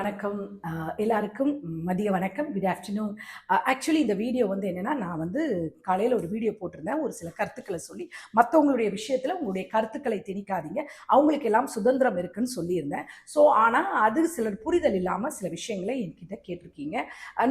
வணக்கம். எல்லாருக்கும் மதிய வணக்கம். குட் ஆஃப்டர்நூன் ஆக்சுவலி இந்த வீடியோ வந்து என்னென்னா நான் வந்து காலையில் ஒரு வீடியோ போட்டிருந்தேன். ஒரு சில கருத்துக்களை சொல்லி மற்றவங்களுடைய விஷயத்தில் உங்களுடைய கருத்துக்களை திணிக்காதீங்க. அவங்களுக்கு எல்லாம் சுதந்திரம் இருக்குன்னு சொல்லியிருந்தேன். ஸோ ஆனால் அது சிலர் புரிதல் இல்லாமல் சில விஷயங்களை என்கிட்ட கேட்டிருக்கீங்க.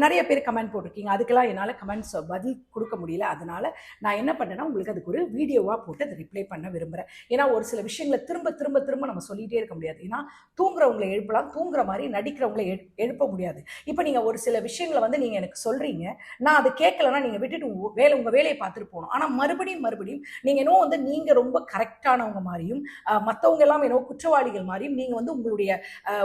நிறைய பேர் கமெண்ட் போட்டிருக்கீங்க. அதுக்கெல்லாம் என்னால் கமெண்ட்ஸ் பதில் கொடுக்க முடியல. அதனால் நான் என்ன பண்ணேன்னா உங்களுக்கு அதுக்கு ஒரு வீடியோவாக போட்டு அதை ரிப்ளை பண்ண விரும்புகிறேன் ஏன்னா ஒரு சில விஷயங்களை திரும்ப திரும்ப திரும்ப நம்ம சொல்லிகிட்டே இருக்க முடியாது. ஏன்னா தூங்குறவங்களை எழுப்பலாம். தூங்குற மாதிரி நடி எழு- எழுப்ப முடியாது. இப்போ நீங்கள் ஒரு சில விஷயங்களை வந்து நீங்கள் எனக்கு சொல்கிறீங்க நான் அதை கேட்கலன்னா நீங்கள் விட்டுட்டு வேலை உங்கள் வேலையை பார்த்துட்டு போகணும். ஆனால் மறுபடியும் மறுபடியும் நீங்கள் இன்னும் வந்து நீங்கள் ரொம்ப கரெக்டானவங்க மாதிரியும் மற்றவங்க எல்லாம் என்னவோ குற்றவாளிகள் மாதிரியும் நீங்கள் வந்து உங்களுடைய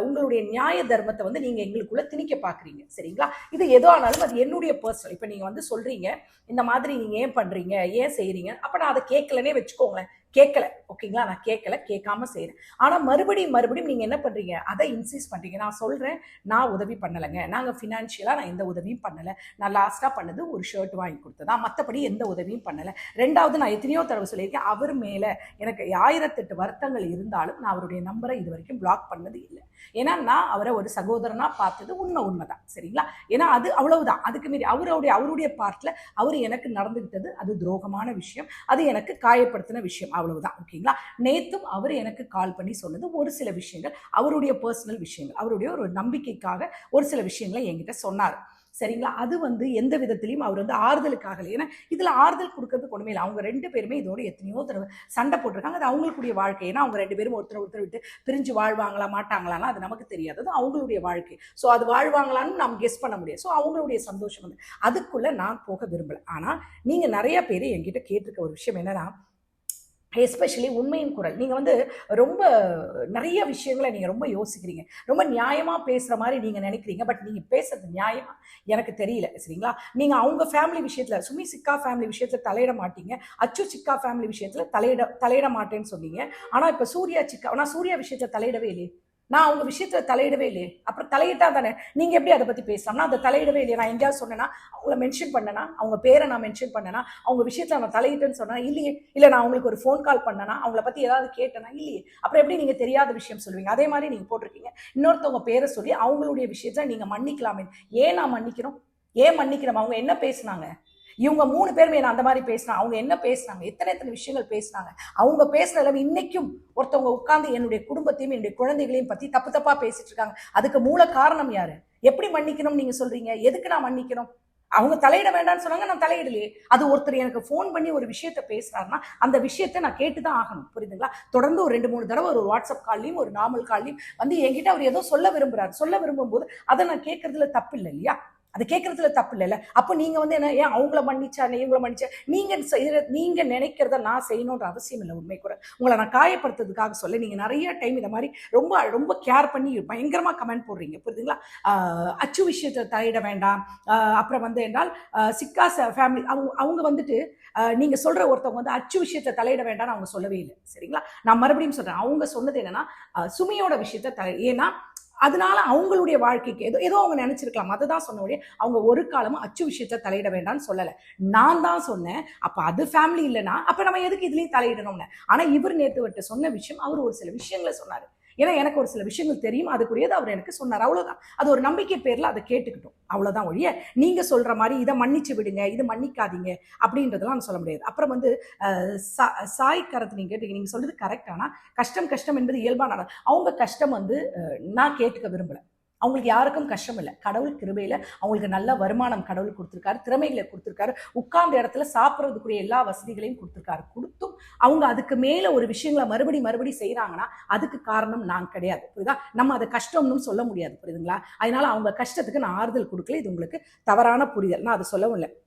உங்களுடைய நியாய தர்மத்தை வந்து நீங்கள் எங்களுக்குள்ளே திணிக்க பார்க்குறீங்க. சரிங்களா? இது எதோ ஆனாலும் அது என்னுடைய பர்சனல் இப்போ நீங்கள் வந்து சொல்கிறீங்க இந்த மாதிரி நீங்கள் ஏன் பண்ணுறீங்க ஏன் செய்கிறீங்க அப்போ நான் அதை கேட்கலனே வச்சுக்கோங்களேன். கேட்கல ஓகேங்களா? நான் கேட்கல கேட்காம செய்கிறேன் ஆனால் மறுபடியும் மறுபடியும் நீங்கள் என்ன பண்ணுறீங்க அதை இன்சீஸ் பண்ணுறீங்க நான் சொல்கிறேன் நான் உதவி பண்ணலைங்க. நாங்கள் ஃபினான்ஷியலாக நான் எந்த உதவியும் பண்ணலை. நான் லாஸ்ட்டாக பண்ணது ஒரு ஷர்ட் வாங்கி கொடுத்ததா. மற்றபடி எந்த உதவியும் பண்ணலை. ரெண்டாவது நான் எத்தனையோ தடவை சொல்லியிருக்கேன் அவர் மேலே எனக்கு ஆயிரத்தெட்டு வருத்தங்கள் இருந்தாலும் நான் அவருடைய நம்பரை இது வரைக்கும் பிளாக் பண்ணது இல்லை. ஏன்னா நான் அவரை ஒரு சகோதரனாக பார்த்தது உண்மை உண்மை தான் சரிங்களா? ஏன்னா அது அவ்வளவுதான். அதுக்கு மீறி அவருடைய அவருடைய பார்ட்டில் அவர் எனக்கு நடந்துக்கிட்டது அது துரோகமான விஷயம். அது எனக்கு காயப்படுத்தின விஷயம். அவ்வளவுதான் ஓகேங்களா? நேத்தும் அவர் எனக்கு கால் பண்ணி சொன்னது ஒரு சில விஷயங்கள் அவருடைய பர்சனல் விஷயங்கள் அவருடைய ஒரு நம்பிக்கைக்காக ஒரு சில விஷயங்களை என்கிட்ட சொன்னார். சரிங்களா? அது வந்து எந்த விதத்திலையும் அவர் வந்து ஆறுதலுக்காக ஏன்னா இதில் ஆறுதல் கொடுக்கறதுக்கு ஒன்றுமே இல்லை. அவங்க ரெண்டு பேருமே இதோட எத்தனையோ தடவை சண்டை போட்டிருக்காங்க. அது அவங்களுக்குடைய வாழ்க்கை. ஏன்னா அவங்க ரெண்டு பேரும் ஒருத்தர் ஒருத்தர் விட்டு பிரிஞ்சு வாழ்வாங்களா மாட்டாங்களான்னா அது நமக்கு தெரியாது. அது அவங்களுடைய வாழ்க்கை. ஸோ அது வாழ்வாங்களான்னு நம்ம கெஸ் பண்ண முடியாது. ஸோ அவங்களுடைய சந்தோஷம் வந்து அதுக்குள்ளே நான் போக விரும்பலை. ஆனால் நீங்கள் நிறைய பேர் என்கிட்ட கேட்டிருக்க ஒரு விஷயம் என்னன்னா எஸ்பெஷலி உண்மையின் குரல். நீங்கள் வந்து ரொம்ப நிறைய விஷயங்களை நீங்கள் ரொம்ப யோசிக்கிறீங்க. ரொம்ப நியாயமாக பேசுகிற மாதிரி நீங்கள் நினைக்கிறீங்க. பட் நீங்கள் பேசுறது நியாயமாக எனக்கு தெரியல. சரிங்களா? நீங்கள் அவங்க ஃபேமிலி விஷயத்தில் சுமி சிக்கா ஃபேமிலி விஷயத்தில் தலையிட மாட்டீங்க. அச்சு சிக்கா ஃபேமிலி விஷயத்தில் தலையிட தலையிட மாட்டேன்னு சொன்னீங்க. ஆனால் இப்போ சூர்யா சிக்கா ஆனால் சூர்யா விஷயத்தில் தலையிடவே இல்லையே. நான் அவங்க விஷயத்துல தலையிடவே இல்லையே. அப்புறம் தலையிட்டா தானே? நீங்க எப்படி அதை பத்தி பேசலாம்னா அதை தலையிடவே இல்லையே. நான் எங்கேயாவது சொன்னேன்னா அவங்கள மென்ஷன் பண்ணனா அவங்க பேரை நான் மென்ஷன் பண்ணனா அவங்க விஷயத்துல நான் தலையிட்டேன்னு சொன்னா இல்லையே. இல்லை நான் அவங்களுக்கு ஒரு ஃபோன் கால் பண்ணனா அவங்கள பத்தி ஏதாவது கேட்டேனா இல்லையே. அப்புறம் எப்படி நீங்க தெரியாத விஷயம் சொல்லுவீங்க? அதே மாதிரி நீங்க போட்டிருக்கீங்க. இன்னொருத்தவங்க பேரை சொல்லி அவங்களுடைய விஷயத்த நீங்க மன்னிக்கலாமே ஏன் நான் மன்னிக்கிறோம்? ஏன் மன்னிக்கிறோம்? அவங்க என்ன பேசுனாங்க? இவங்க மூணு பேருமே நான் அந்த மாதிரி பேசினாங்க அவங்க என்ன பேசினாங்க? எத்தனை எத்தனை விஷயங்கள் பேசுனாங்க? அவங்க பேசுகிற எல்லாமே இன்னைக்கும் ஒருத்தவங்க உட்காந்து என்னுடைய குடும்பத்தையும் என்னுடைய குழந்தைகளையும் பற்றி தப்பு தப்பாக பேசிட்டு இருக்காங்க. அதுக்கு மூல காரணம் யாரு? எப்படி மன்னிக்கணும் நீங்கள் சொல்கிறீங்க எதுக்கு நான் மன்னிக்கணும்? அவங்க தலையிட வேண்டாம்னு சொன்னாங்க நான் தலையிடலையே. அது ஒருத்தர் எனக்கு ஃபோன் பண்ணி ஒரு விஷயத்த பேசுறாருன்னா அந்த விஷயத்தை நான் கேட்டு தான் ஆகணும். புரியுதுங்களா? தொடர்ந்து ஒரு ரெண்டு மூணு தடவை ஒரு வாட்ஸ்அப் கால்லையும் ஒரு நாமல் கால்லையும் வந்து என்கிட்ட அவர் ஏதோ சொல்ல விரும்புறாரு. சொல்ல விரும்பும் போது அதை நான் கேட்கறதுல தப்பு இல்லை இல்லையா? அது கேட்கறதுல தப்பு இல்லைல்ல. அப்போ நீங்கள் வந்து என்ன ஏன் அவங்கள மன்னிச்சா நீ இவங்கள மன்னிச்சா? நீங்கள் செய்கிற நீங்கள் நினைக்கிறத நான் செய்யணுன்ற அவசியம் இல்லை உண்மை கூட உங்களை நான் காயப்படுத்துறதுக்காக சொல்ல நீங்கள் நிறைய டைம் இந்த மாதிரி ரொம்ப ரொம்ப கேர் பண்ணி பயங்கரமாக கமெண்ட் போடுறீங்க புரியுதுங்களா? அச்சு விஷயத்தை தலையிட வேண்டாம். அப்புறம் வந்து என்றால் ஆஹ் சிக்கா ஃபேமிலி அவங்க அவங்க வந்துட்டு நீங்கள் சொல்கிற ஒருத்தவங்க வந்து அச்சு விஷயத்தை தலையிட வேண்டாம்னு அவங்க சொல்லவே இல்லை சரிங்களா? நான் மறுபடியும் சொல்கிறேன் அவங்க சொன்னது என்னன்னா சுமையோட சுமியோட விஷயத்தை தலை ஏன்னா அதனால அவங்களுடைய வாழ்க்கைக்கு ஏதோ ஏதோ அவங்க நினைச்சிருக்கலாம். அதுதான் சொன்னோடைய அவங்க ஒரு காலமும் அச்சு விஷயத்தை தலையிட வேண்டாம்னு சொல்லலை. நான் தான் சொன்னேன். அப்போ அது ஃபேமிலி இல்லைன்னா அப்போ நம்ம எதுக்கு இதுலேயும் தலையிடணும்னு? ஆனால் இவர் நேற்று விட்டு சொன்ன விஷயம் அவர் ஒரு சில விஷயங்களை சொன்னார். ஏன்னா எனக்கு ஒரு சில விஷயங்கள் தெரியும் அதுக்குரியது அவர் எனக்கு சொன்னார். அவ்வளோதான் அது ஒரு நம்பிக்கை பேரில் அதை கேட்டுக்கிட்டோம். அவ்வளோதான் ஒழிய நீங்கள் சொல்கிற மாதிரி இதை மன்னிச்சு விடுங்க இது மன்னிக்காதீங்க அப்படின்றதெல்லாம் நான் சொல்ல முடியாது. அப்புறம் வந்து சா- சாய் கரத்து நீங்கள் கேட்டீங்க நீங்கள் சொல்கிறது கரெக்ட் கஷ்டம் கஷ்டம் என்பது இயல்பான அவங்க கஷ்டம் வந்து நான் கேட்டுக்க விரும்பலை. அவங்களுக்கு யாருக்கும் கஷ்டம் இல்லை. கடவுள் கிருபையில் அவங்களுக்கு நல்ல வருமானம் கடவுள் கொடுத்துருக்காரு திறமைகளை கொடுத்துருக்காரு. உட்கார்ந்த இடத்துல சாப்பிட்றதுக்குரிய எல்லா வசதிகளையும் கொடுத்துருக்காரு. கொடுத்தும் அவங்க அதுக்கு மேலே ஒரு விஷயங்களை மறுபடி மறுபடி செய்கிறாங்கன்னா அதுக்கு காரணம் நான் கிடையாது. புரியுதா? நம்ம அதை கஷ்டம்னு சொல்ல முடியாது. புரியுதுங்களா? அதனால அவங்க கஷ்டத்துக்கு நான் ஆறுதல் கொடுக்கல. இது உங்களுக்கு தவறான புரிதல். நான் அதை சொல்லவும் இல்லை.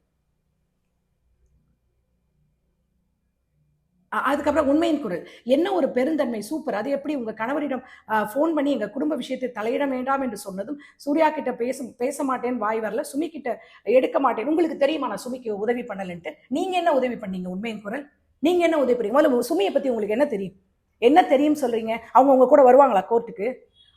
அதுக்கப்புறம் உண்மையின் குரல். என்ன ஒரு பெருந்தன்மை? சூப்பர். அது எப்படி உங்கள் கணவரிடம் ஃபோன் பண்ணி எங்கள் குடும்ப விஷயத்தை தலையிட வேண்டாம் என்று சொன்னதும் சூர்யா கிட்ட பேச பேச மாட்டேன் வாய் வரல சுமி கிட்ட எடுக்க மாட்டேன் உங்களுக்கு தெரியுமா நான் சுமிக்கு உதவி பண்ணலன்ட்டு? நீங்கள் என்ன உதவி பண்ணீங்க? உண்மையின் குரல். நீங்க என்ன உதவி பண்ணீங்க? முதல்ல சுமியை பற்றி உங்களுக்கு என்ன தெரியும்? என்ன தெரியும் சொல்கிறீங்க அவங்க உங்க கூட வருவாங்களா கோர்ட்டுக்கு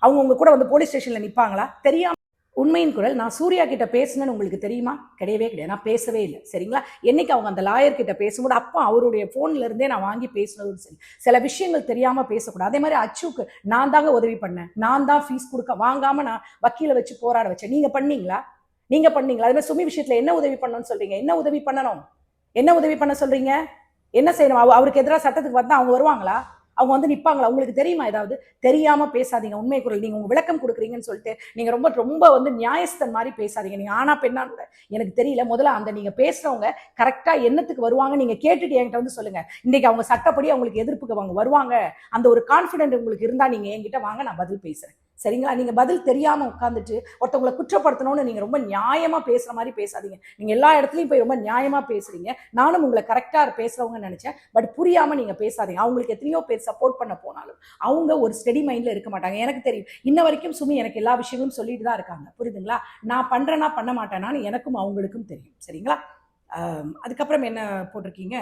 அவங்க உங்க கூட வந்து போலீஸ் ஸ்டேஷனில் நிற்பாங்களா தெரியாம உண்மையின் குரல் நான் சூர்யா கிட்ட பேசினேன்னு உங்களுக்கு தெரியுமா? கிடையவே கிடையாது. நான் பேசவே இல்லை. சரிங்களா? என்னைக்கு அவங்க அந்த லாயர் கிட்ட பேசும்போது அப்போ அவருடைய ஃபோன்ல இருந்தே நான் வாங்கி பேசினதும் சரி. சில விஷயங்கள் தெரியாம பேசக்கூடாது. அதே மாதிரி அச்சுக்கு நான் தாங்க உதவி பண்ணேன். நான் தான் ஃபீஸ் கொடுக்க வாங்காம நான் வக்கீல வச்சு போராட வச்சேன். நீங்க பண்ணீங்களா? நீங்க பண்ணீங்களா? அதே மாதிரி சுமி விஷயத்துல என்ன உதவி பண்ணணும்னு சொல்றீங்க? என்ன உதவி பண்ணணும்? என்ன உதவி பண்ண சொல்றீங்க? என்ன செய்யணும்? அவ- அவருக்கு எதிராக சட்டத்துக்கு வந்தா அவங்க வருவாங்களா? அவங்க வந்து நிற்பாங்களா உங்களுக்கு தெரியுமா ஏதாவது? தெரியாமல் பேசாதீங்க. உண்மை குரல். நீங்கள் உங்கள் விளக்கம் கொடுக்குறீங்கன்னு சொல்லிட்டு நீங்கள் ரொம்ப ரொம்ப வந்து நியாயஸ்தன் மாதிரி பேசாதீங்க. நீங்கள் ஆனா பெண்ணா கூட. எனக்கு தெரியல. முதல்ல அந்த நீங்கள் பேசுகிறவங்க கரெக்டாக என்னத்துக்கு வருவாங்க நீங்கள் கேட்டுட்டு என்கிட்ட வந்து சொல்லுங்கள் இன்றைக்கி அவங்க சட்டப்படி அவங்களுக்கு எதிர்ப்புக்கு அவங்க வருவாங்க. அந்த ஒரு கான்ஃபிடென்ட் உங்களுக்கு இருந்தால் நீங்கள் என்கிட்ட வாங்க நான் பதில் பேசுகிறேன் சரிங்களா? நீங்கள் பதில் தெரியாமல் உட்காந்துட்டு ஒருத்தவங்களை குற்றப்படுத்தணும்னு நீங்கள் ரொம்ப நியாயமாக பேசுகிற மாதிரி பேசாதீங்க. நீங்கள் எல்லா இடத்துலையும் போய் ரொம்ப நியாயமாக பேசுறீங்க. நானும் உங்களை கரெக்டாக பேசுறவங்க நினச்சேன். பட் புரியாமல் நீங்கள் பேசாதீங்க. அவங்களுக்கு எத்தனையோ பேர் சப்போர்ட் பண்ண போனாலும் அவங்க ஒரு ஸ்டெடி மைண்டில் இருக்க மாட்டாங்க. எனக்கு தெரியும். இன்ன வரைக்கும் சுமி எனக்கு எல்லா விஷயங்களும் சொல்லிட்டு தான் இருக்காங்க. புரியுதுங்களா? நான் பண்ணுறேன்னா பண்ண மாட்டேனான்னு எனக்கும் அவங்களுக்கும் தெரியும். சரிங்களா? அதுக்கப்புறம் என்ன போட்டிருக்கீங்க?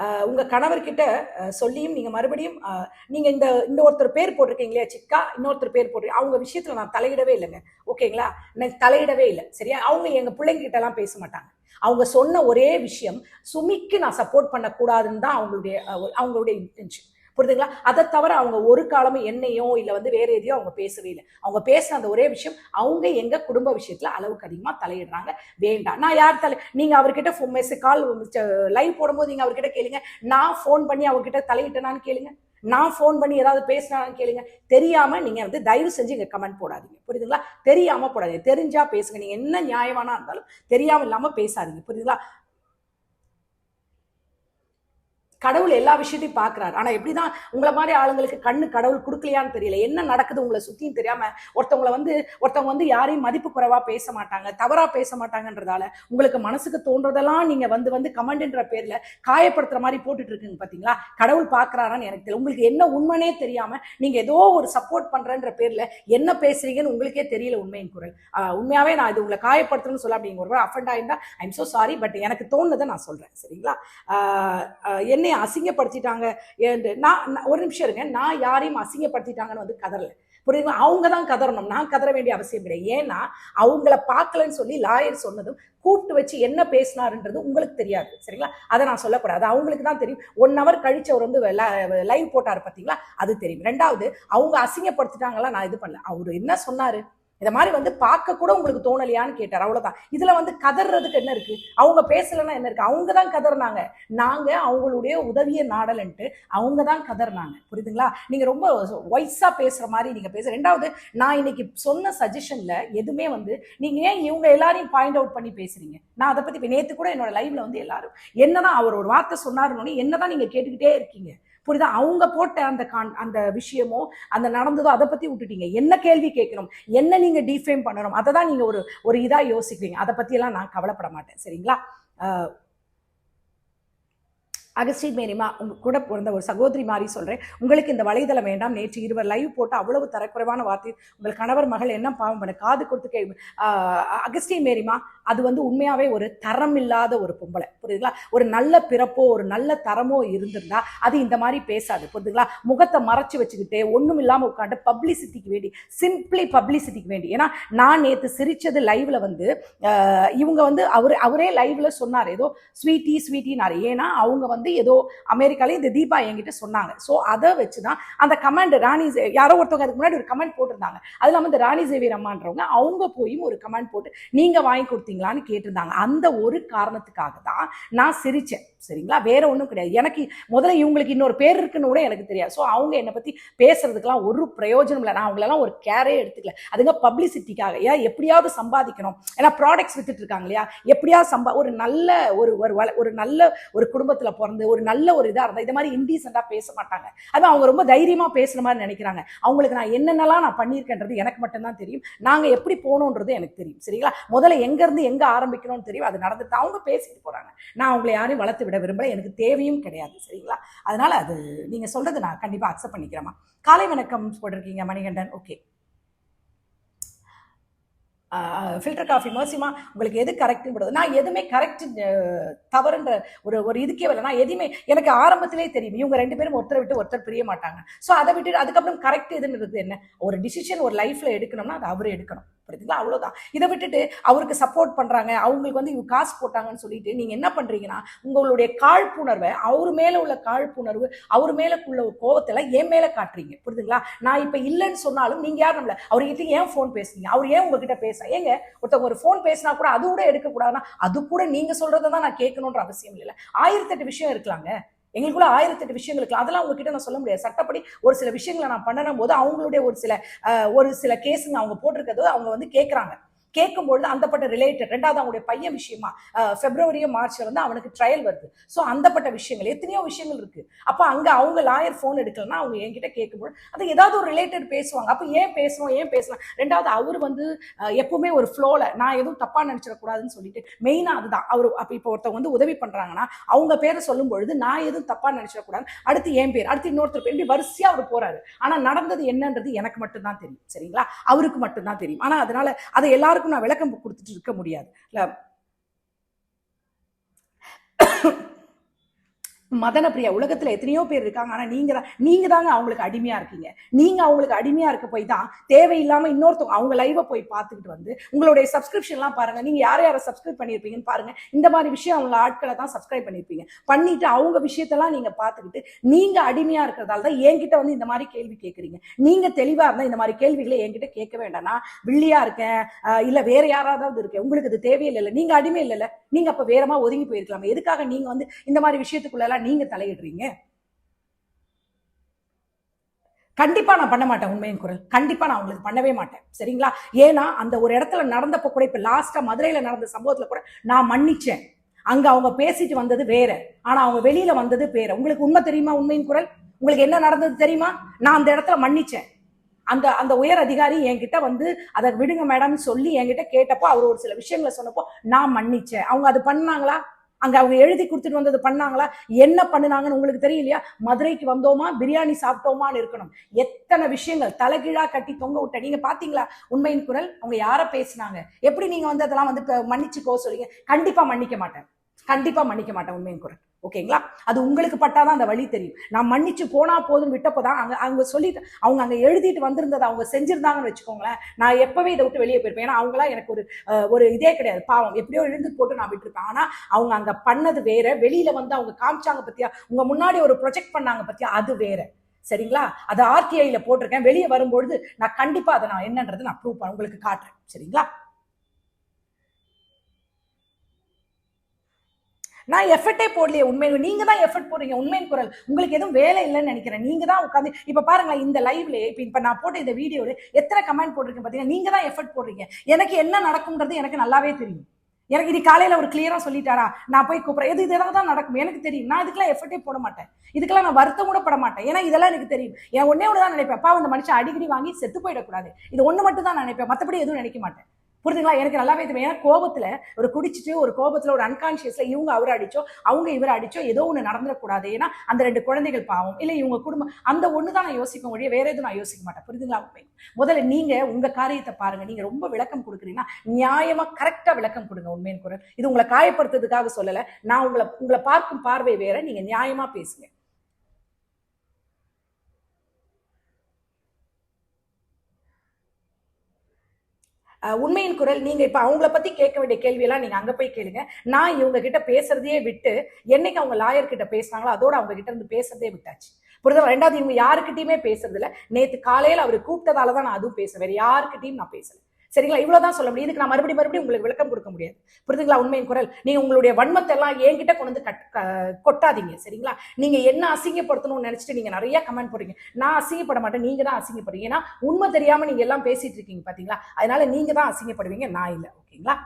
உங்கள் கணவர்கிட்ட சொல்லியும் நீங்கள் மறுபடியும் நீங்கள் இந்த இந்த ஒருத்தர் பேர் போட்டிருக்கீங்க சிக்கா இன்னொருத்தர் பேர் போட்டிருக்கீங்க அவங்க விஷயத்தில் நான் தலையிடவே இல்லைங்க. ஓகேங்களா? நான் தலையிடவே இல்லை. சரியா? அவங்க எங்கள் பிள்ளைங்க பேச மாட்டாங்க. அவங்க சொன்ன ஒரே விஷயம் சுமிக்கு நான் சப்போர்ட் பண்ணக்கூடாதுன்னு தான் அவங்களுடைய அவங்களுடைய இன்டென்ஷன் புரியுதுங்களா அதை தவிர அவங்க ஒரு காலமும் என்னையோ இல்லை வந்து வேற எதையோ அவங்க பேசவே இல்லை. அவங்க பேசின அந்த ஒரே விஷயம் அவங்க எங்க குடும்ப விஷயத்துல அளவுக்கு அதிகமா தலையிடுறாங்க. வேண்டாம். நான் யார் தலை நீங்க அவர்கிட்ட மெசேஜ் கால் லைவ் போடும்போது நீங்க அவர்கிட்ட கேளுங்க. நான் ஃபோன் பண்ணி அவர்கிட்ட தலையிட்டேனான்னு கேளுங்க. நான் ஃபோன் பண்ணி ஏதாவது பேசினான்னு கேளுங்க. தெரியாம நீங்க வந்து தயவு செஞ்சு இங்க கமெண்ட் போடாதீங்க. புரியுதுங்களா? தெரியாம போடாதீங்க. தெரிஞ்சா பேசுங்க. நீங்க என்ன நியாயமானா இருந்தாலும் தெரியாம இல்லாம பேசாதீங்க. புரியுதுங்களா? கடவுள் எல்லா விஷயத்தையும் பார்க்குறாரு எப்படி தான் உங்களை மாதிரி ஆளுங்களுக்கு கண்ணு கடவுள் கொடுக்கலையான்னு தெரியல. என்ன நடக்குது உங்களை சுற்றியும் தெரியாமல் ஒருத்தவங்களை வந்து ஒருத்தவங்க வந்து யாரையும் மதிப்பு குறைவாக பேச மாட்டாங்க தவறாக பேச மாட்டாங்கன்றதால உங்களுக்கு மனசுக்கு தோன்றதெல்லாம் நீங்கள் வந்து வந்து கமெண்ட்ன்ற பேரில் காயப்படுத்துகிற மாதிரி போட்டுட்டு இருக்குங்க கடவுள் பார்க்குறாரான்னு எனக்கு தெரியல. உங்களுக்கு என்ன உண்மைனே தெரியாமல் நீங்கள் ஏதோ ஒரு சப்போர்ட் பண்ணுறன்ற பேரில் என்ன பேசுகிறீங்கன்னு உங்களுக்கே தெரியல உண்மையின் குரல். உண்மையாகவே நான் இது உங்களை காயப்படுத்துறேன்னு சொல்ல அப்படிங்கிற ஒரு அஃபண்ட் ஆயிருந்தா ஐம் ஸோ சாரி பட் எனக்கு தோணுதை நான் சொல்கிறேன் சரிங்களா? என்ன என்னை அசிங்கப்படுத்திட்டாங்க. என்று நான் ஒரு நிமிஷம் இருங்க. நான் யாரையும் அசிங்கப்படுத்திட்டாங்கன்னு வந்து கதறல. புரியுதுங்களா? அவங்க தான் கதறணும். நான் கதற வேண்டிய அவசியம் கிடையாது. ஏன்னா அவங்கள பார்க்கலன்னு சொல்லி லாயர் சொன்னதும் கூப்பிட்டு வச்சு என்ன பேசினாருன்றது உங்களுக்கு தெரியாது. சரிங்களா? அதை நான் சொல்லக்கூடாது. அவங்களுக்கு தான் தெரியும். ஒன் ஹவர் கழிச்சு அவர் வந்து லைவ் போட்டார் பார்த்தீங்களா அது தெரியும். ரெண்டாவது அவங்க அசிங்கப்படுத்திட்டாங்களா? நான் இது பண்ணல. அவர் என்ன சொன்னாரு? இந்த மாதிரி வந்து பார்க்க கூட உங்களுக்கு தோணலையான்னு கேட்டார். அவ்வளோதான் இதுல வந்து கதறதுக்கு என்ன இருக்கு? அவங்க பேசலைன்னா என்ன இருக்கு? அவங்க தான் கதறினாங்க. நாங்க அவங்களுடைய உதவிய நாடலன்ட்டு அவங்க தான் கதறினாங்க. புரியுதுங்களா? நீங்க ரொம்ப ஒய்ஸா பேசுற மாதிரி நீங்க பேச ரெண்டாவது நான் இன்னைக்கு சொன்ன சஜஷன்ல எதுவுமே வந்து நீங்க ஏன் இவங்க எல்லாரையும் பாயிண்ட் அவுட் பண்ணி பேசுறீங்க? நான் அதை பத்தி நேற்று நேத்து கூட என்னோட லைவ்ல வந்து எல்லாரும் என்னதான் அவர் ஒரு வார்த்தை சொன்னாருன்னு என்னதான் நீங்க கேட்டுக்கிட்டே இருக்கீங்க? புரியுதா? அவங்க போட்ட அந்த கான் அந்த விஷயமோ அந்த நடந்ததோ அதை பத்தி விட்டுட்டீங்க. என்ன கேள்வி கேட்கணும்? என்ன நீங்க டிஃபேம் பண்ணணும்? அதை தான் நீங்க ஒரு ஒரு இதா யோசிக்கிறீங்க. அதை பற்றியெல்லாம் நான் கவலைப்பட மாட்டேன். சரிங்களா? ஆஹ் மேரிமா உங்கள் கூட பிறந்த ஒரு சகோதரி மாதிரி சொல்கிறேன் உங்களுக்கு இந்த வலைதளம் வேண்டாம். நேற்று இருவர் லைவ் போட்டு அவ்வளவு தரக்குறைவான வார்த்தை. உங்கள் கணவர் மகள் என்ன பாவம் பண்ண காது கொடுத்து கேள்வி அகஸ்டின் மேரிமா அது வந்து உண்மையாகவே ஒரு தரம் இல்லாத ஒரு பொம்பளை. புரியுதுங்களா? ஒரு நல்ல பிறப்போ ஒரு நல்ல தரமோ இருந்திருந்தா அது இந்த மாதிரி பேசாது. புரியுதுங்களா? முகத்தை மறைச்சு வச்சுக்கிட்டு ஒன்றும் இல்லாமல் உட்காந்து பப்ளிசிட்டிக்கு வேண்டி சிம்பிளி பப்ளிசிட்டிக்கு வேண்டி. ஏன்னா நான் நேற்று சிரித்தது லைவில் வந்து இவங்க வந்து அவர் அவரே லைவில் சொன்னார். ஏதோ ஸ்வீட்டி ஸ்வீட்டினார் ஏன்னா அவங்க வந்து ஏதோ அமெரிக்கால இந்த தீபா என்கிட்ட சொன்னாங்க. ஸோ அதை வச்சு தான் அந்த கமெண்ட் ராணி யாரோ ஒருத்தவங்க அதுக்கு முன்னாடி ஒரு கமெண்ட் போட்டிருந்தாங்க. அது இல்லாமல் இந்த ராணி சேவியர் அம்மான்றவங்க அவங்க போயும் ஒரு கமெண்ட் போட்டு நீங்கள் வாங்கி கொடுத்தீங்களான்னு கேட்டிருந்தாங்க. அந்த ஒரு காரணத்துக்காக தான் நான் சிரிச்சேன். சரிங்களா? வேற ஒன்றும் கிடையாது. எனக்கு முதல்ல இவங்களுக்கு இன்னொரு பேர் இருக்குன்னு கூட எனக்கு தெரியாது. ஸோ அவங்க என்னை பற்றி பேசுறதுக்கெல்லாம் ஒரு பிரயோஜனம் இல்லை. நான் அவங்களெல்லாம் ஒரு கேரே எடுத்துக்கல. அதுங்க பப்ளிசிட்டிக்காக ஏன் எப்படியாவது சம்பாதிக்கணும்? ஏன்னா ப்ராடக்ட்ஸ் வித்துட்டு இருக்காங்க இல்லையா? எப்படியாவது சம்பா ஒரு நல்ல ஒரு ஒரு வள- ஒரு நல்ல ஒரு குடும்பத்தில் பிறந்த ஒரு நல்ல ஒரு இதாக இருந்தால் இது மாதிரி இன்டீசெண்டாக பேச மாட்டாங்க. அதுவும் அவங்க ரொம்ப தைரியமாக பேசுகிற மாதிரி நினைக்கிறாங்க. அவங்களுக்கு நான் என்னென்னலாம் நான் பண்ணியிருக்கேன்றது எனக்கு மட்டும்தான் தெரியும். நாங்கள் எப்படி போகணுன்றது எனக்கு தெரியும். சரிங்களா? முதல்ல எங்கேருந்து எங்கே ஆரம்பிக்கணும்னு தெரியும். அது நடந்துட்டு அவங்க பேசிட்டு போகிறாங்க நான் அவங்களை யாரையும் வளர்த்து விட விரும்பல. எனக்கு தேவையும் கிடையாது. சரிங்களா? அதனால் அது நீங்கள் சொல்கிறது நான் கண்டிப்பாக அக்செப்ட் பண்ணிக்கிறேம்மா. காலை வணக்கம் போட்டிருக்கீங்க மணிகண்டன். ஓகே ஃபில்டர் காஃபி மோசிமா உங்களுக்கு எது கரெக்டுன்றது நான் எதுவுமே கரெக்ட் தவறுன்ற ஒரு ஒரு இதுக்கே வரல. நான் எதுவுமே எனக்கு ஆரம்பத்திலே தெரியும். இவங்க ரெண்டு பேரும் ஒருத்தரை விட்டு ஒருத்தர் பிரிய மாட்டாங்க. ஸோ அதை விட்டு அதுக்கப்புறம் கரெக்ட் எதுன்னு இருக்குது என்ன? ஒரு டிசிஷன் ஒரு லைஃப்பில் எடுக்கணும்னா அது அவரே எடுக்கணும். புரியுதுங்களா? அவ்வளோதான் இதை விட்டுட்டு அவருக்கு சப்போர்ட் பண்ணுறாங்க அவங்களுக்கு வந்து இவங்க காசு போட்டாங்கன்னு சொல்லிட்டு நீங்கள் என்ன பண்ணுறீங்கன்னா உங்களுடைய காழ்ப்புணர்வை அவர் மேலே உள்ள காழ்ப்புணர்வு அவர் மேலக்குள்ள ஒரு கோவத்துல என் மேலே காட்டுறீங்க. புரியுதுங்களா? நான் இப்போ இல்லைன்னு சொன்னாலும் நீங்கள் யார் நம்மள அவர்கிட்ட ஏன் ஃபோன் பேசுனீங்க? அவர் ஏன் உங்ககிட்ட பேச ஏங்க ஒருத்தவங்க ஒரு ஃபோன் பேசினா கூட அது கூட எடுக்கக்கூடாதுன்னா அது கூட நீங்கள் சொல்கிறத தான் நான் கேட்கணுன்ற அவசியம் இல்லை ஆயிரத்தெட்டு விஷயம் இருக்கலாங்க. எங்களுக்குள்ள ஆயிரத்தெட்டு விஷயங்கள் இருக்கலாம் அதெல்லாம் உங்ககிட்ட நான் சொல்ல முடியாது. சட்டப்படி ஒரு சில விஷயங்களை நான் பண்ணணும் போது அவங்களுடைய ஒரு சில ஒரு சில கேஸுங்க அவங்க போட்டிருக்கிறது அவங்க வந்து கேட்குறாங்க கேட்கும்பொழுது அந்தப்பட்ட ரிலேட்டட் ரெண்டாவது அவங்களுடைய பையன் விஷயமா அஹ், பிப்ரவரியோ மார்ச்ல வந்து அவனுக்கு ட்ரையல் வருது. ஸோ அந்தப்பட்ட விஷயங்கள் எத்தனையோ விஷயங்கள் இருக்கு. அப்போ அங்க அவங்க லாயர் ஃபோன் எடுக்கலன்னா அவங்க என்கிட்ட கேட்கும்போது அது ஏதாவது ஒரு ரிலேட்டட் பேசுவாங்க. அப்போ ஏன் பேசுவோம் ஏன் பேசலாம்? ரெண்டாவது அவர் வந்து எப்பவுமே ஒரு ஃப்ளோல நான் எதுவும் தப்பா நினைச்சிடக்கூடாதுன்னு சொல்லிட்டு மெயினாக அதுதான். அவர் அப்போ இப்போ ஒருத்தவங்க வந்து உதவி பண்றாங்கன்னா அவங்க பேரை சொல்லும் பொழுது நான் எதுவும் தப்பா நினைச்சிடக்கூடாது அடுத்து என் பேர் அடுத்து இன்னொருத்தர் பேர் இப்படி வரிசையா அவர் போறாரு. ஆனா நடந்தது என்னன்றது எனக்கு மட்டும்தான் தெரியும். சரிங்களா? அவருக்கு மட்டும்தான் தெரியும். ஆனா அதனால அதை எல்லாருக்கும் நான் விளக்கம் கொடுத்துட்டு இருக்க முடியாது. இல்லை மதன பிரியா உலகத்துல எத்தனையோ பேர் இருக்காங்க. ஆனா நீங்க தான் நீங்க தாங்க அவங்களுக்கு அடிமையா இருக்கீங்க. நீங்க அவங்களுக்கு அடிமையா இருக்க போய் தான் தேவையில்லாம இன்னொருத்தவங்க அவங்க லைவை போய் பார்த்துக்கிட்டு வந்து உங்களுடைய சப்ஸ்கிரிப்ஷன்லாம் பாருங்க. நீங்க யார யாரை சப்ஸ்கிரைப் பண்ணியிருப்பீங்கன்னு பாருங்க. இந்த மாதிரி விஷயம் அவங்க ஆட்களை தான் சப்ஸ்கிரைப் பண்ணியிருப்பீங்க. பண்ணிட்டு அவங்க விஷயத்தெல்லாம் நீங்க பார்த்துக்கிட்டு நீங்க அடிமையா இருக்கிறதால தான் என்கிட்ட வந்து இந்த மாதிரி கேள்வி கேட்குறீங்க. நீங்க தெளிவா இருந்தா இந்த மாதிரி கேள்விகளை என்கிட்ட கேட்க வேண்டாம் நான் வில்லியா இருக்கேன் இல்ல வேற யாராவது இருக்கேன். உங்களுக்கு இது தேவையில்லை நீங்க அடிமை இல்லைல்ல நீங்க அப்ப வேறமா ஒதுங்கி போயிருக்கலாம். எதுக்காக நீங்க வந்து இந்த மாதிரி விஷயத்துக்குள்ள நீங்க தலையிடுறீங்க. கண்டிப்பா நான் பண்ண மாட்டேன் உண்மையின் குரல். கண்டிப்பா நான் உங்களுக்கு பண்ணவே மாட்டேன். சரிங்களா? ஏன்னா அந்த ஒரு இடத்துல நடந்தப்ப கூட இப்ப லாஸ்டா மதுரையில நடந்த சம்பவத்துல கூட நான் மன்னிச்சேன். அங்க அவங்க பேசிட்டு வந்தது வேற. ஆனா அவங்க வெளியில வந்தது வேற. உங்களுக்கு உண்மை தெரியுமா உண்மையின் குரல்? உங்களுக்கு என்ன நடந்தது தெரியுமா? நான் அந்த இடத்துல மன்னிச்சேன். அந்த அந்த உயர் அதிகாரி என்கிட்ட வந்து அதை விடுங்க மேடம்னு சொல்லி என்கிட்ட கேட்டப்போ அவர் ஒரு சில விஷயங்களை சொன்னப்போ நான் மன்னிச்சேன். அவங்க அது பண்ணாங்களா? அங்கே அவங்க எழுதி கொடுத்துட்டு வந்தது பண்ணாங்களா? என்ன பண்ணுனாங்கன்னு உங்களுக்கு தெரியலையா? மதுரைக்கு வந்தோமா? பிரியாணி சாப்பிட்டோமான்னு இருக்கணும். எத்தனை விஷயங்கள்? தலைகீழா கட்டி தொங்க விட்ட. நீங்கள் பார்த்தீங்களா உண்மையின் குரல் அவங்க யாரை பேசுனாங்க? எப்படி நீங்கள் வந்து அதெல்லாம் வந்து மன்னிச்சுக்கோ மன்னிச்சு போக மன்னிக்க மாட்டேன். கண்டிப்பாக மன்னிக்க மாட்டேன் உண்மையின் குரல். ஓகேங்களா? அது உங்களுக்கு பட்டாதான் அந்த வழி தெரியும். நான் மன்னிச்சு போனா போதும் விட்டப்போதான் அங்க அவங்க சொல்லி அவங்க அங்க எழுதிட்டு வந்திருந்ததை அவங்க செஞ்சிருந்தாங்கன்னு வச்சுக்கோங்களேன். நான் எப்பவே இதை விட்டு வெளியே போயிருப்பேன். ஏன்னா அவங்களாம் எனக்கு ஒரு ஒரு இதே கிடையாது. பாவம். எப்படியோ எழுந்து போட்டு நான் விட்டுருப்பேன். ஆனா அவங்க அங்க பண்ணது வேற. வெளியில வந்து அவங்க காமிச்சாங்க பத்தியா? உங்க முன்னாடி ஒரு ப்ரொஜெக்ட் பண்ணாங்க பத்தியா? அது வேற. சரிங்களா? அது ஆர்டிஐல போட்டிருக்கேன். வெளியே வரும்பொழுது நான் கண்டிப்பா அதை நான் என்னன்றது நான் ப்ரூவ் பண்ண உங்களுக்கு காட்டுறேன். சரிங்களா? நான் எஃபர்ட்டே போடலையே உண்மை நீங்கள் தான் எஃபர்ட் போடுறீங்க உண்மையின் குரல். உங்களுக்கு எதுவும் வேலை இல்லைன்னு நினைக்கிறேன். நீங்கள் தான் உட்காந்து இப்போ பாருங்களேன் இந்த லைவ்ல இப்போ இப்போ நான் போட்ட இந்த வீடியோவில் எத்தனை கமெண்ட் போட்டிருக்கேன் பார்த்தீங்கன்னா நீங்கள் தான் எஃபர்ட் போடுறீங்க. எனக்கு என்ன நடக்கும்ன்றது எனக்கு நல்லாவே தெரியும். எனக்கு இது காலையில் ஒரு கிளியராக சொல்லிட்டாரா? நான் போய் கூப்பிட்றேன். எது இதெல்லாம் தான் நடக்கும். எனக்கு தெரியும். நான் இதுக்கெல்லாம் எஃபர்ட்டே போட மாட்டேன். இதுக்கெல்லாம் நான் வருத்தம் கூட பட மாட்டேன். ஏன்னா இதெல்லாம் எனக்கு தெரியும். என் ஒன்னே ஒன்று தான் நினைப்பேன். அப்பா அந்த மனுஷன் அடிக்கடி வாங்கி செத்து போயிடக்கூடாது. இது ஒன்று மட்டும் தான் நான் நினைப்பேன். மற்றபடி எதுவும் நினைக்க மாட்டேன். புரிஞ்சுங்களா? எனக்கு நல்லாவே தெரியும் ஏன்னா கோபத்தில் ஒரு குடிச்சிட்டு ஒரு கோபத்தில் ஒரு அன்கான்ஷியஸில் இவங்க அவரை அடிச்சோ அவங்க இவரை அடிச்சோ ஏதோ ஒன்று நடந்துடக்கூடாது. ஏன்னா அந்த ரெண்டு குழந்தைகள் பாவம். இல்லை இவங்க குடும்பம் அந்த ஒன்று தான் நான் யோசிக்க முடியும். வேற எதுவும் நான் யோசிக்க மாட்டேன். புரியுதுங்களா முதல்ல நீங்கள் உங்கள் காரியத்தை பாருங்கள் நீங்கள் ரொம்ப விளக்கம் கொடுக்குறீங்கன்னா நியாயமாக கரெக்டாக விளக்கம் கொடுங்க உண்மையின் குரல். இது உங்களை காயப்படுத்துறதுக்காக சொல்லலை. நான் உங்களை உங்களை பார்க்கும் பார்வை வேற. நீங்கள் நியாயமாக பேசுங்க. உண்மையின் குரல் நீங்க இப்ப அவங்கள பத்தி கேட்க வேண்டிய கேள்வியெல்லாம் நீங்க அங்க போய் கேளுங்க. நான் இவங்க கிட்ட பேசுறதையே விட்டு என்னைக்கு அவங்க லாயர் கிட்ட பேசுனாங்களோ அதோட அவங்க கிட்ட இருந்து பேசுறதே விட்டாச்சு. புரிதல்? ரெண்டாவது இவங்க யாருக்கிட்டையுமே பேசுறது இல்ல நேத்து காலையில அவர் கூப்பிட்டதால தான் நான் அதுவும் பேசுவேன் வேற யாருக்கிட்டையும் நான் பேசல. சரிங்களா? இவ்வளவுதான் சொல்ல முடியும். இதுக்கு நான் மறுபடியும் மறுபடியும் உங்களுக்கு விளக்கம் கொடுக்க முடியாது. புரியுதுங்களா உண்மையின் குரல். நீங்க உங்களுடைய வன்மத்தை எல்லாம் என்கிட்ட கொண்டு வந்து கட் கொட்டாதீங்க. சரிங்களா? நீங்க என்ன அசிங்கப்படுத்தணும்னு நினைச்சிட்டு நீங்க நிறைய கமெண்ட் போடுறீங்க. நான் அசிங்கப்பட மாட்டேன். நீங்க தான் அசிங்கப்படுறீங்க. ஏன்னா உண்மை தெரியாம நீங்க எல்லாம் பேசிட்டு இருக்கீங்க பாத்தீங்களா? அதனால நீங்க தான் அசிங்கப்படுவீங்க நான் இல்லை. ஓகேங்களா?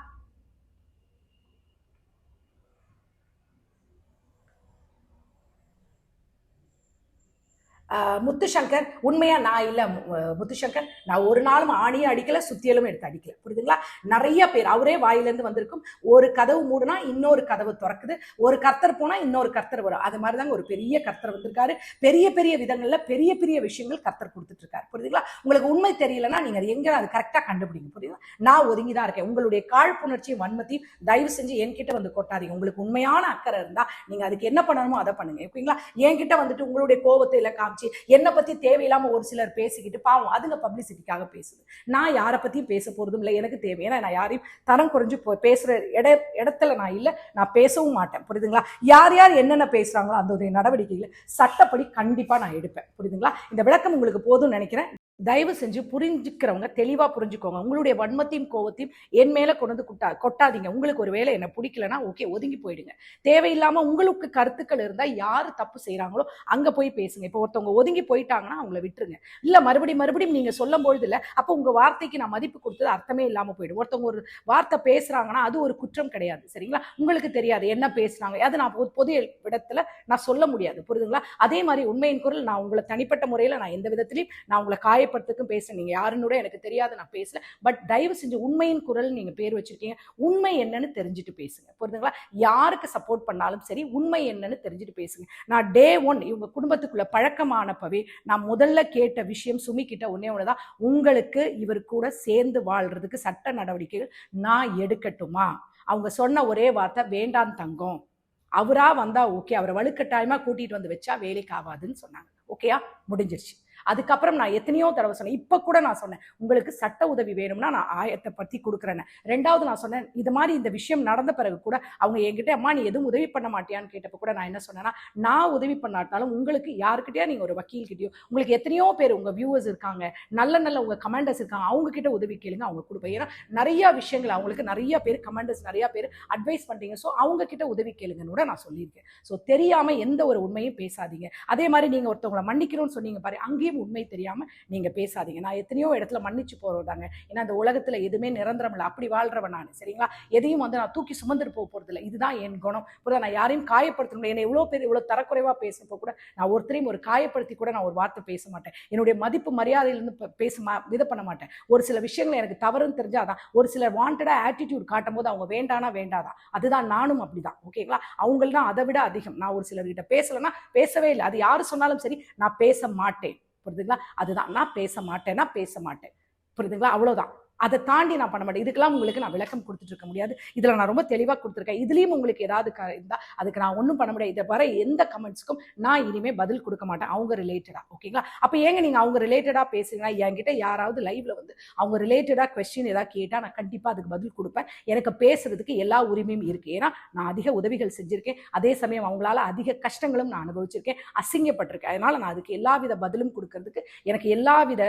முத்துசங்கர் உண்மையாக நான் இல்லை மு- முத்துசங்கர் நான் ஒரு நாளும் ஆணியும் அடிக்கலை சுத்தியலும் எடுத்து அடிக்கல. புரியுதுங்களா? நிறைய பேர் அவரே வாயிலேருந்து வந்திருக்கும். ஒரு கதவு மூடுனா இன்னொரு கதவு திறக்குது. ஒரு கர்த்தர் போனால் இன்னொரு கர்த்தர் வரும். அது மாதிரி தாங்க ஒரு பெரிய கர்த்தர் வந்திருக்காரு. பெரிய பெரிய விதங்களில் பெரிய பெரிய விஷயங்கள் கர்த்தர் கொடுத்துட்ருக்காரு. புரியுதுங்களா? உங்களுக்கு உண்மை தெரியலன்னா நீங்கள் அது அது கரெக்டாக கண்டுபிடிங்க. புரியுதுங்களா? நான் ஒதுங்கி தான் இருக்கேன். உங்களுடைய காழ்ப்புணர்ச்சியும் வன்மத்தையும் தயவு செஞ்சு என்கிட்ட வந்து கொட்டாதீங்க. உங்களுக்கு உண்மையான அக்கறை இருந்தால் நீங்கள் அதுக்கு என்ன பண்ணணுமோ அதை பண்ணுங்க. ஓகேங்களா என்கிட்ட வந்துட்டு உங்களுடைய கோபத்தை இல்லை காமிச்சு என்னை பற்றி தேவையில்லாமல் ஒரு சிலர் பேசிக்கிட்டு பாவம் அதுங்க பப்ளிசிட்டிக்காக பேசுது. நான் யாரை பற்றியும் பேச போகிறதும் இல்லை எனக்கு தேவை. ஏன்னா நான் யாரையும் தரம் குறைஞ்சு போ- பேசுகிற இட இடத்துல நான் இல்லை நான் பேசவும் மாட்டேன். புரியுதுங்களா? யார் யார் என்னென்ன பேசுகிறாங்களோ அந்த நடவடிக்கைகளை சட்டப்படி கண்டிப்பாக நான் எடுப்பேன். புரியுதுங்களா? இந்த விளக்கம் உங்களுக்கு போதும்னு நினைக்கிறேன். தயவு செஞ்சு புரிஞ்சுக்கிறவங்க தெளிவாக புரிஞ்சுக்கோங்க. உங்களுடைய வன்மத்தையும் கோவத்தையும் என் மேலே கொண்டு வந்து கொட்டா கொட்டாதீங்க. உங்களுக்கு ஒரு வேலை என்ன பிடிக்கலன்னா ஓகே ஒதுங்கி போயிடுங்க. தேவையில்லாமல் உங்களுக்கு கருத்துக்கள் இருந்தால் யார் தப்பு செய்கிறாங்களோ அங்கே போய் பேசுங்க. இப்போ ஒருத்தவங்க ஒதுங்கி போயிட்டாங்கன்னா அவங்கள விட்டுருங்க. இல்லை மறுபடியும் மறுபடியும் நீங்கள் சொல்லும் பொழுது இல்லை. அப்போ உங்கள் வார்த்தைக்கு நான் மதிப்பு கொடுத்தது அர்த்தமே இல்லாமல் போயிடும். ஒருத்தவங்க ஒரு வார்த்தை பேசுகிறாங்கன்னா அது ஒரு குற்றம் கிடையாது. சரிங்களா? உங்களுக்கு தெரியாது என்ன பேசுனாங்க அது நான் பொது- பொது இடத்துல நான் சொல்ல முடியாது. புரியுதுங்களா? அதே மாதிரி உண்மையின் குரல் நான் உங்களை தனிப்பட்ட முறையில் நான் எந்த விதத்திலையும் நான் உங்களை காயப்படுத்துக்கும் பேச நீங்க யாருன்னு கூட எனக்கு தெரியாது நான் பேசல. பட் தயவு செஞ்சு உண்மையின் குரல் நீங்க பேர் வச்சிருக்கீங்க. உண்மை என்னன்னு தெரிஞ்சுட்டு பேசுங்க. புரிதுங்களா யாருக்கு சப்போர்ட் பண்ணாலும் சரி உண்மை என்னன்னு தெரிஞ்சுட்டு பேசுங்க. நான் டே ஒன் இவங்க குடும்பத்துக்குள்ள பழக்கமானப்பவே நான் முதல்ல கேட்ட விஷயம் சுமி கிட்ட ஒன்னே ஒண்ணுதான். உங்களுக்கு இவர் கூட சேர்ந்து வாழ்றதுக்கு சட்ட நடவடிக்கைகள் நான் எடுக்கட்டுமா? அவங்க சொன்ன ஒரே வார்த்தை வேண்டாம் தங்கம். அவரா வந்தா ஓகே அவரை வலுக்கட்டாயமா கூட்டிட்டு வந்து வச்சா வேலைக்கு ஆகாதுன்னு சொன்னாங்க. ஓகேயா முடிஞ்சிருச்சு. அதுக்கப்புறம் நான் எத்தனையோ தடவை சொன்னேன். இப்போ கூட நான் சொன்னேன் உங்களுக்கு சட்ட உதவி வேணும்னா நான் ஆயத்தை பற்றி கொடுக்குறேன்னு. ரெண்டாவது நான் சொன்னேன் இது மாதிரி இந்த விஷயம் நடந்த பிறகு கூட அவங்க என்கிட்ட அம்மா நீ எதுவும் உதவி பண்ண மாட்டியான்னு கேட்டப்ப கூட நான் என்ன சொன்னேன்னா நான் உதவி பண்ணாட்டாலும் உங்களுக்கு யாருக்கிட்டயா நீங்கள் ஒரு வக்கீல்கிட்டயோ உங்களுக்கு எத்தனையோ பேர் உங்கள் வியூவர்ஸ் இருக்காங்க நல்ல நல்ல உங்கள் கமெண்டர்ஸ் இருக்காங்க அவங்க கிட்ட உதவி கேளுங்க அவங்க கொடுப்பேன் ஏன்னா நிறைய விஷயங்கள் அவங்களுக்கு நிறைய பேர் கமாண்டர்ஸ் நிறைய பேர் அட்வைஸ் பண்ணுறீங்க ஸோ அவங்க கிட்ட உதவி கேளுங்கன்னு கூட நான் சொல்லியிருக்கேன். ஸோ தெரியாம எந்த ஒரு உண்மையும் பேசாதீங்க. அதே மாதிரி நீங்க ஒருத்தவங்களை மன்னிக்கணும்னு சொன்னீங்க பாரு அங்கேயும் உண்மை தெரியாமல் நீங்கள் பேசாதீங்க. நான் எத்தனையோ இடத்துல மன்னிச்சு போறதாங்க ஏன்னா அந்த உலகத்தில் எதுவுமே நிரந்தரம் இல்லை. அப்படி வாழ்றவன் நான். சரிங்களா? எதையும் வந்து நான் தூக்கி சுமந்துட்டு போக போகிறது இல்லை. இதுதான் என் குணம். புரியுதா? நான் யாரையும் காயப்படுத்தணும் என்னை இவ்வளோ பேர் இவ்வளோ தரக்குறைவாக பேசுறப்போ கூட நான் ஒருத்தரையும் ஒரு காயப்படுத்தி கூட நான் ஒரு வார்த்தை பேச மாட்டேன். என்னுடைய மதிப்பு மரியாதையிலிருந்து பேச மா இது பண்ண மாட்டேன். ஒரு சில விஷயங்கள் எனக்கு தவறுன்னு தெரிஞ்சாதான் ஒரு சில வாண்டடாக ஆட்டிடியூட் காட்டும் போது அவங்க வேண்டானா வேண்டாதான். அதுதான் நானும் அப்படிதான். ஓகேங்களா? அவங்கள் தான் அதை விட அதிகம். நான் ஒரு சிலர்கிட்ட பேசலைன்னா பேசவே இல்லை. அது யார் சொன்னாலும் சரி நான் பேச மாட்டேன். புரியுதுங்களா அதுதான். நான் பேச மாட்டேன்னா பேச மாட்டேன். புரியுதுங்களா அவ்வளோதான் அதை தாண்டி நான் பண்ண மாட்டேன். இதுக்கெல்லாம் உங்களுக்கு நான் விளக்கம் கொடுத்துட்டு இருக்க முடியாது. இதில் நான் ரொம்ப தெளிவாக கொடுத்துருக்கேன். இதுலேயும் உங்களுக்கு ஏதாவது க இருந்தால் அதுக்கு நான் ஒன்றும் பண்ண முடியாது. இதை வர எந்த கமெண்ட்ஸ்க்கும் நான் இனிமேல் பதில் கொடுக்க மாட்டேன். அவங்க ரிலேட்டடாக ஓகேங்களா அப்போ ஏங்க நீங்கள் அவங்க ரிலேட்டடாக பேசுறீங்கன்னா என்கிட்ட யாராவது லைவ்ல வந்து அவங்க ரிலேட்டடாக கொஸ்டின் ஏதாவது கேட்டால் நான் கண்டிப்பாக அதுக்கு பதில் கொடுப்பேன். எனக்கு பேசுறதுக்கு எல்லா உரிமையும் இருக்குது ஏன்னா நான் அதிக உதவிகள் செஞ்சுருக்கேன். அதே சமயம் அவங்களால அதிக கஷ்டங்களும் நான் அனுபவிச்சிருக்கேன். அசிங்கப்பட்டிருக்கேன். அதனால நான் அதுக்கு எல்லா வித பதிலும் கொடுக்கறதுக்கு எனக்கு எல்லா வித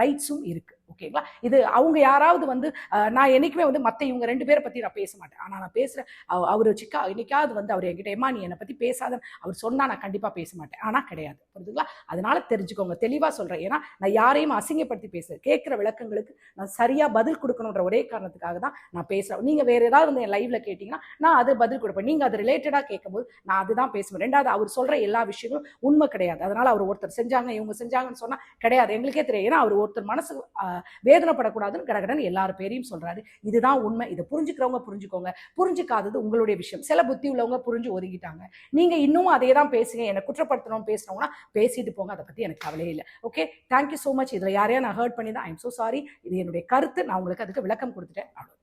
ரைட்ஸும் இருக்குது ஓகேங்களா இது அவங்க யாராவது வந்து நான் என்னைக்குமே வந்து மற்ற இவங்க ரெண்டு பேரை பற்றி நான் பேச மாட்டேன். ஆனால் நான் பேசுகிறேன் அவர் சிக்கா என்னைக்காவது வந்து அவர் என்கிட்ட ஏமா நீ என்னை பற்றி பேசாத அவர் சொன்னால் நான் கண்டிப்பாக பேச மாட்டேன். ஆனால் கிடையாது. புரியுதுங்களா அதனால தெரிஞ்சுக்கோங்க. தெளிவாக சொல்கிறேன் ஏன்னா நான் யாரையும் அசிங்கப்படுத்தி பேசுகிறேன் கேட்குற விளக்கங்களுக்கு நான் சரியாக பதில் கொடுக்கணுன்ற ஒரே காரணத்துக்காக தான் நான் பேசுகிறேன் நீங்கள் வேறு ஏதாவது வந்து என் லைவில் கேட்டிங்கன்னா நான் அது பதில் கொடுப்பேன். நீங்கள் அது ரிலேட்டடாக கேட்கும்போது நான் அதுதான் பேசுவேன். ரெண்டாவது அவர் சொல்கிற எல்லா விஷயங்களும் உண்மை கிடையாது. அதனால் அவர் ஒருத்தர் செஞ்சாங்க இவங்க செஞ்சாங்கன்னு சொன்னால் கிடையாது. எங்களுக்கே தெரியும் ஏன்னா அவர் ஒருத்தர் மனசு வேதனைப்படக்கூடாதுன்னு கடகடன் எல்லார் பேரையும் சொல்றாரு. இதுதான் உண்மை. இதை புரிஞ்சுக்கிறவங்க புரிஞ்சுக்கோங்க. புரிஞ்சுக்காதது உங்களுடைய விஷயம். சில புத்தி உள்ளவங்க புரிஞ்சு ஒதுங்கிட்டாங்க. நீங்க இன்னும் அதே தான் பேசுங்க. என்னை குற்றப்படுத்தணும் பேசணும்னா பேசிட்டு போங்க. அதை பத்தி எனக்கு கவலையே இல்லை. ஓகே தேங்க்யூ ஸோ மச் இதில் யாரையா நான் ஹர்ட் பண்ணி தான் ஐம் ஸோ சாரி இது என்னுடைய கருத்து. நான் உங்களுக்கு அதுக்கு விளக்கம் கொடுத்துட்டேன். அவ்வளோ